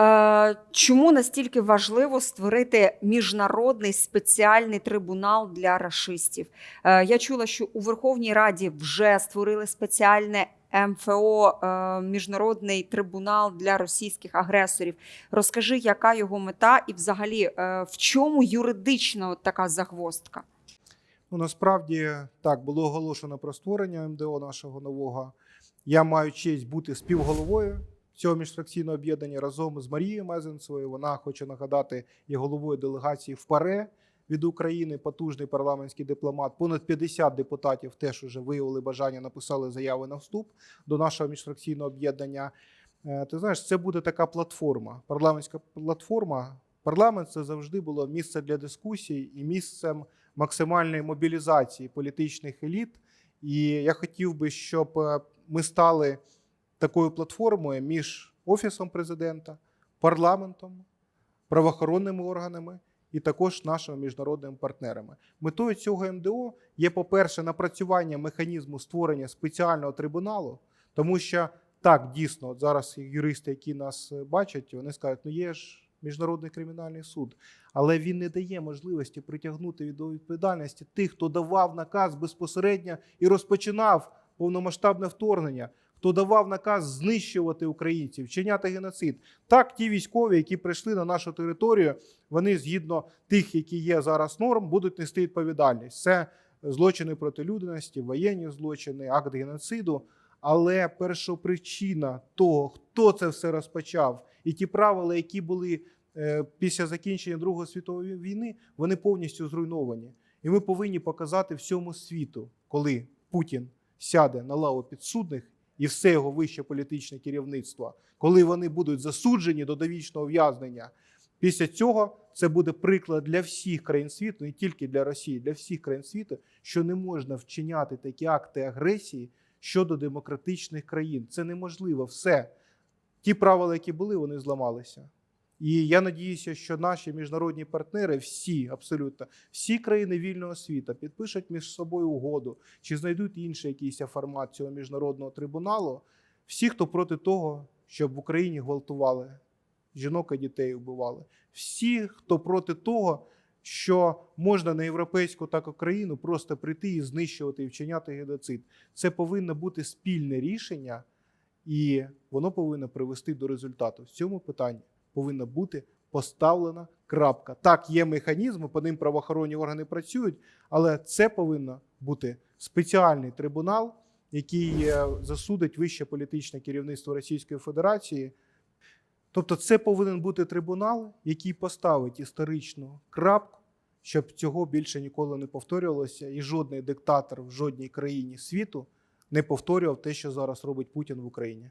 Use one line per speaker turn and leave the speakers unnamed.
Е, Чому настільки важливо створити міжнародний спеціальний трибунал для рашистів? Е, Я чула, що у Верховній Раді вже створили спеціальне МФО е, міжнародний трибунал для російських агресорів. Розкажи, яка його мета, і взагалі в чому юридична така загвоздка?
Ну, насправді так було оголошено про створення МДО нашого нового. Я маю честь бути співголовою цього міжфракційного об'єднання разом з Марією Мезенцевою. Вона хочу нагадати є головою делегації в ПАРЕ від України, потужний парламентський дипломат. Понад 50 депутатів теж уже виявили бажання, написали заяви на вступ до нашого міжфракційного об'єднання. Е, Ти знаєш, це буде така платформа, парламентська платформа. Парламент це завжди було місце для дискусій і місцем максимальної мобілізації політичних еліт. І я хотів би, щоб е, ми стали такою платформою між офісом президента, парламентом, правоохоронними органами і також нашими міжнародними партнерами. Метою цього МДО є, по-перше, напрацювання механізму створення спеціального трибуналу, тому що так дійсно от зараз юристи, які нас е, бачать, вони скажуть, ну є ж міжнародний кримінальний суд, але він не дає можливості притягнути до відповідальності тих, хто давав наказ безпосередньо і розпочинав повномасштабне вторгнення. Хто давав наказ знищувати українців, вчиняти геноцид? Так, ті військові, які прийшли на нашу територію, вони згідно тих, які є зараз норм, будуть нести відповідальність. Це злочини проти людяності, воєнні злочини, акт геноциду. Але першопричина того, хто це все розпочав, і ті правила, які були е, після закінчення Другої світової війни, вони повністю зруйновані. І ми повинні показати всьому світу, коли Путін сяде на лаву підсудних і все його вище політичне керівництво, коли вони будуть засуджені до довічного ув'язнення. Після цього це буде приклад для всіх країн світу, не тільки для Росії, для всіх країн світу, що не можна вчиняти такі акти агресії щодо демократичних країн. Це неможливо. Все. Ті правила, які були, вони зламалися. І я надіюся, що наші міжнародні партнери, всі абсолютно, всі країни вільного світу підпишуть між собою угоду чи знайдуть інший якийсь формат цього міжнародного трибуналу. Всі, хто проти того, щоб в Україні гвалтували жінок і дітей вбивали. Всі, хто проти того, що можна на європейську так Україну просто прийти і знищувати і вчиняти геноцид. Це повинно бути спільне рішення, і воно повинно привести до результату. В цьому питанні повинна бути поставлена крапка. Так, є механізми, по ним правоохоронні органи працюють, але це повинно бути спеціальний трибунал, який е, засудить вище політичне керівництво Російської Федерації. Тобто, це повинен бути трибунал, який поставить історичну крапку, щоб цього більше ніколи не повторювалося, і жодний диктатор в жодній країні світу не повторював те, що зараз робить Путін в Україні.